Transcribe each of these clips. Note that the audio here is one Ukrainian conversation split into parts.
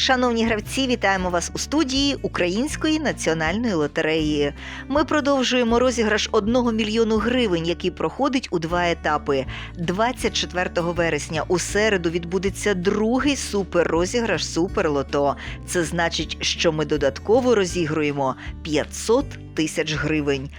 Шановні гравці, вітаємо вас у студії Української національної лотереї. Ми продовжуємо розіграш 1 мільйону гривень, який проходить у два етапи. 24 вересня у середу відбудеться другий суперрозіграш Суперлото. Це значить, що ми додатково розігруємо 500 тисяч гривень.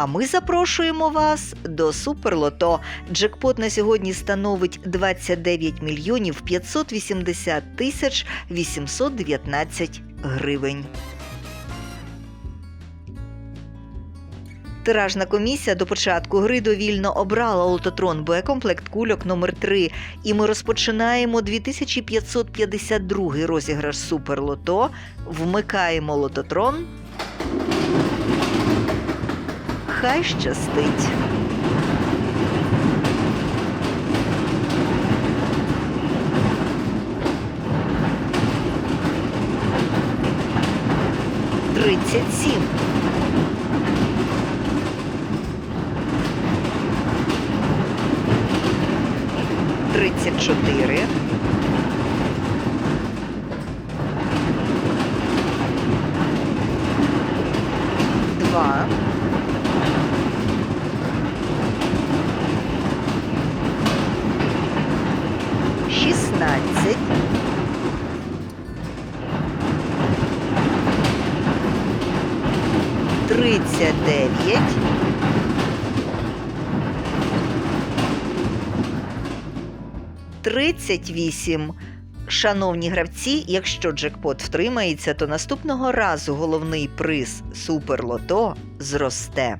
А ми запрошуємо вас до Суперлото. Джекпот на сьогодні становить 29 мільйонів 580 тисяч 819 гривень. Тиражна комісія до початку гри довільно обрала лототрон боєкомплект кульок номер 3 і ми розпочинаємо 2552 розіграш Суперлото. Вмикаємо лототрон. Хай щастить. Тридцять сім. Тридцять чотири. Два. Шістнадцять, тридцять дев'ять, тридцять вісім. Шановні гравці, якщо джекпот втримається, то наступного разу головний приз Суперлото зросте.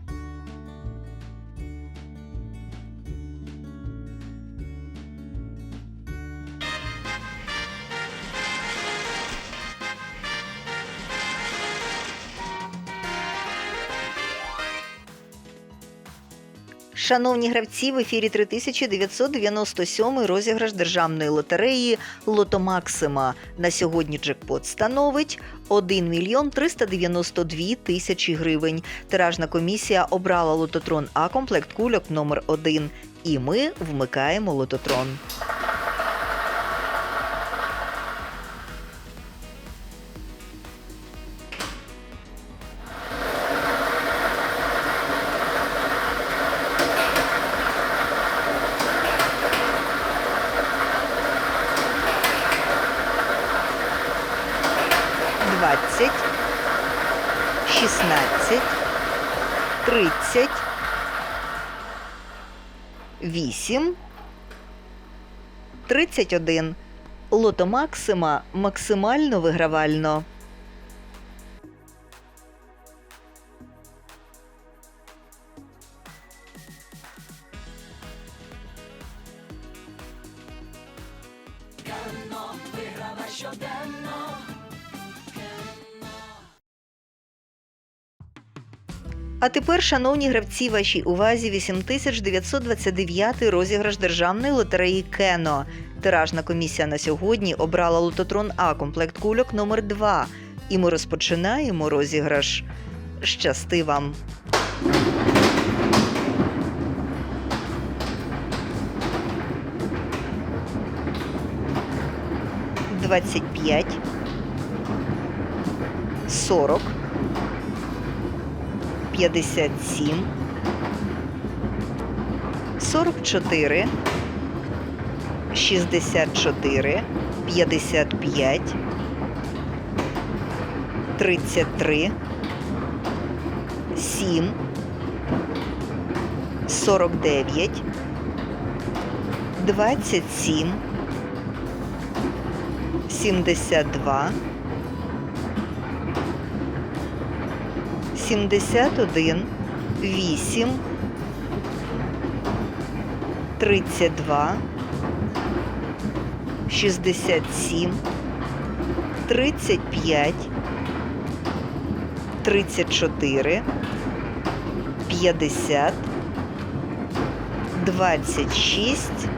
Шановні гравці, в ефірі 3997 розіграш державної лотереї Лото Максима. На сьогодні джекпот становить 1 мільйон 392 тисячі гривень. Тиражна комісія обрала лототрон А комплект кульок номер 1 І ми вмикаємо лототрон. Двадцять, шістнадцять, тридцять, вісім, тридцять один. Лото Максима максимально вигравально. А тепер, шановні гравці, вашій увазі 8929 розіграш державної лотереї Кено. Тиражна комісія на сьогодні обрала лототрон А комплект кульок номер 2 І ми розпочинаємо розіграш. Щасти вам! Двадцять п'ять, сорок, п'ятдесят сім, сорок чотири, шістдесят чотири, п'ятдесят п'ять, тридцять три, сім, сорок дев'ять, двадцять сім. 72, 71, 8, 32, 67, 35, 34, 50, 26,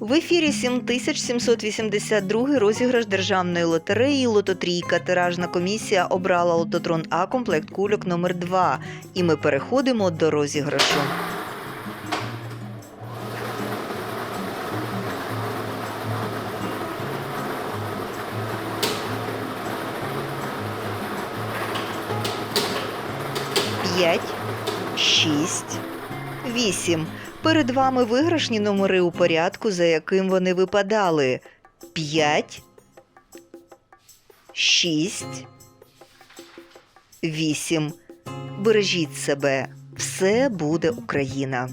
В ефірі 7782 розіграш державної лотереї Лототрійка. Тиражна комісія обрала лототрон А комплект кульок номер 2 І ми переходимо до розіграшу. П'ять, шість, вісім. Перед вами виграшні номери у порядку, за яким вони випадали. П'ять, шість, вісім. Бережіть себе. Все буде Україна.